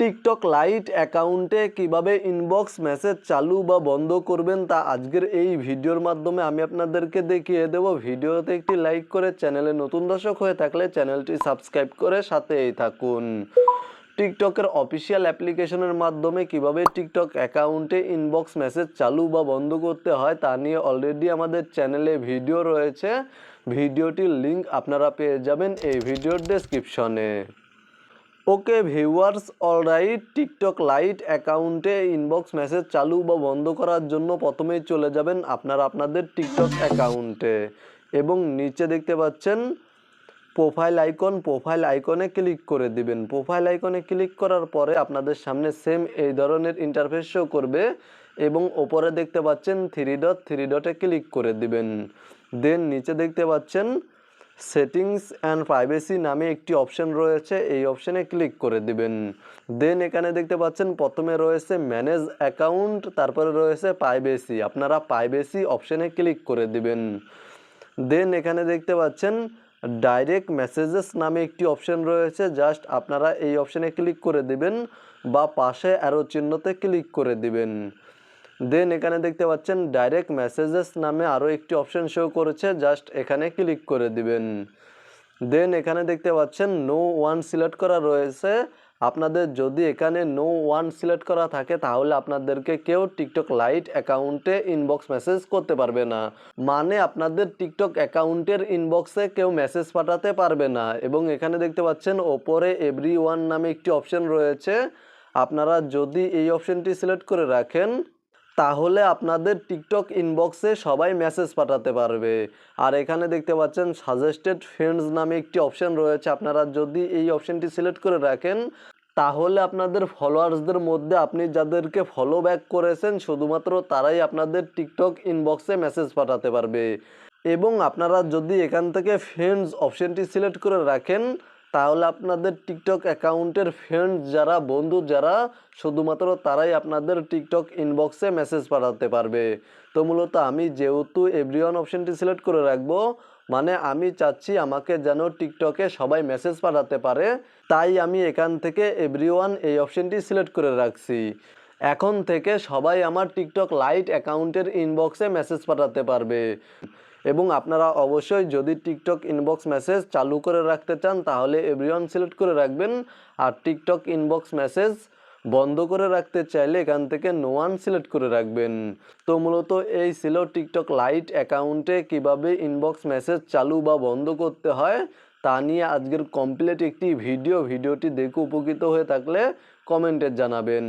TikTok light অ্যাকাউন্টে কীভাবে inbox message চালু বা বন্ধ করবেন তা আজকের এই ভিডিওর মাধ্যমে আমি আপনাদেরকে দেখিয়ে দেব। ভিডিওতে একটি লাইক করে চ্যানেলে নতুন দর্শক হয়ে থাকলে চ্যানেলটি সাবস্ক্রাইব করে সাথেই থাকুন। টিকটকের অফিসিয়াল অ্যাপ্লিকেশনের মাধ্যমে কীভাবে টিকটক অ্যাকাউন্টে ইনবক্স মেসেজ চালু বা বন্ধ করতে হয় তা নিয়ে অলরেডি আমাদের চ্যানেলে ভিডিও রয়েছে। ভিডিওটির লিঙ্ক আপনারা পেয়ে যাবেন এই ভিডিওর ডেসক্রিপশনে okay viewers, alright, TikTok lite অ্যাকাউন্টে ইনবক্স মেসেজ চালু বা বন্ধ করার জন্য প্রথমেই চলে যাবেন আপনারা, আপনাদের টিকটক অ্যাকাউন্টে। এবং নিচে দেখতে পাচ্ছেন, প্রোফাইল আইকন, প্রোফাইল আইকনে ক্লিক করে দিবেন। প্রোফাইল আইকনে ক্লিক করার পরে আপনাদের সামনে সেম এই ধরনের ইন্টারফেস শো করবে এবং ওপরে দেখতে পাচ্ছেন, থ্রি ডট, থ্রি ডটে ক্লিক করে দিবেন। দেন নিচে দেখতে পাচ্ছেন সেটিংস অ্যান্ড প্রাইভেসি নামে একটি অপশন রয়েছে, এই অপশনে ক্লিক করে দিবেন। দেন এখানে দেখতে পাচ্ছেন, প্রথমে রয়েছে ম্যানেজ অ্যাকাউন্ট, তারপরে রয়েছে প্রাইভেসি। আপনারা প্রাইভেসি অপশনে ক্লিক করে দিবেন। দেন এখানে দেখতে পাচ্ছেন, ডাইরেক্ট মেসেজেস নামে একটি অপশন রয়েছে, জাস্ট আপনারা এই অপশনে ক্লিক করে দিবেন বা পাশে অ্যারো চিহ্নতে ক্লিক করে দিবেন। দেন এখানে দেখতে পাচ্ছেন ডাইরেক্ট মেসেজেস নামে আরও একটি অপশন শো করেছে। জাস্ট এখানে ক্লিক করে দিবেন। দেন এখানে দেখতে পাচ্ছেন নো ওয়ান সিলেক্ট করা রয়েছে। আপনাদের যদি এখানে নো ওয়ান সিলেক্ট করা থাকে, তাহলে আপনাদেরকে কেউ টিকটক লাইট অ্যাকাউন্টে ইনবক্স মেসেজ করতে পারবে না। মানে আপনাদের টিকটক অ্যাকাউন্টের ইনবক্সে কেউ মেসেজ পাঠাতে পারবে না। এবং এখানে দেখতে পাচ্ছেন ওপরে এভরি ওয়ান নামে একটি অপশন রয়েছে। আপনারা যদি এই অপশনটি সিলেক্ট করে রাখেন তাহলে আপনাদের টিকটক ইনবক্সে সবাই মেসেজ পাঠাতে পারবে। আর এখানে দেখতে পাচ্ছেন সাজেস্টেড ফ্রেন্ডস নামে একটি অপশন রয়েছে। আপনারা যদি এই অপশনটি সিলেক্ট করে রাখেন, তাহলে আপনাদের ফলোয়ার্সদের মধ্যে আপনি যাদেরকে ফলো ব্যাক করেছেন, শুধুমাত্র তারাই আপনাদের টিকটক ইনবক্সে মেসেজ পাঠাতে পারবে। এবং আপনারা যদি এখান থেকে ফ্রেন্ডস অপশনটি সিলেক্ট করে রাখেন তাহলে আপনাদের টিকটক অ্যাকাউন্টের ফ্রেন্ড যারা, বন্ধু যারা, শুধুমাত্র তারাই আপনাদের টিকটক ইনবক্সে মেসেজ পাঠাতে পারবে। তো মূলত আমি যেহেতু এভরিওয়ান অপশনটি সিলেক্ট করে রাখব মানে আমি চাচ্ছি আমাকে যেন টিকটকে সবাই মেসেজ পাঠাতে পারে, তাই আমি এখান থেকে এভরিওয়ান এই অপশনটি সিলেক্ট করে রাখছি। এখন থেকে সবাই আমার টিকটক লাইট অ্যাকাউন্টের ইনবক্সে মেসেজ পাঠাতে পারবে। এবং আপনারা অবশ্যই যদি টিকটক ইনবক্স মেসেজ চালু করে রাখতে চান, তাহলে এভরিওয়ান সিলেক্ট করে রাখবেন। আর টিকটক ইনবক্স মেসেজ বন্ধ করে রাখতে চাইলে এখান থেকে নো ওয়ান সিলেক্ট করে রাখবেন। তো মূলত এই ছিল টিকটক লাইট অ্যাকাউন্টে কীভাবে ইনবক্স মেসেজ চালু বা বন্ধ করতে হয়, তা নিয়ে আজকের কমপ্লিট একটি ভিডিও ভিডিওটি দেখে উপকৃত হয়ে থাকলে কমেন্টে জানাবেন।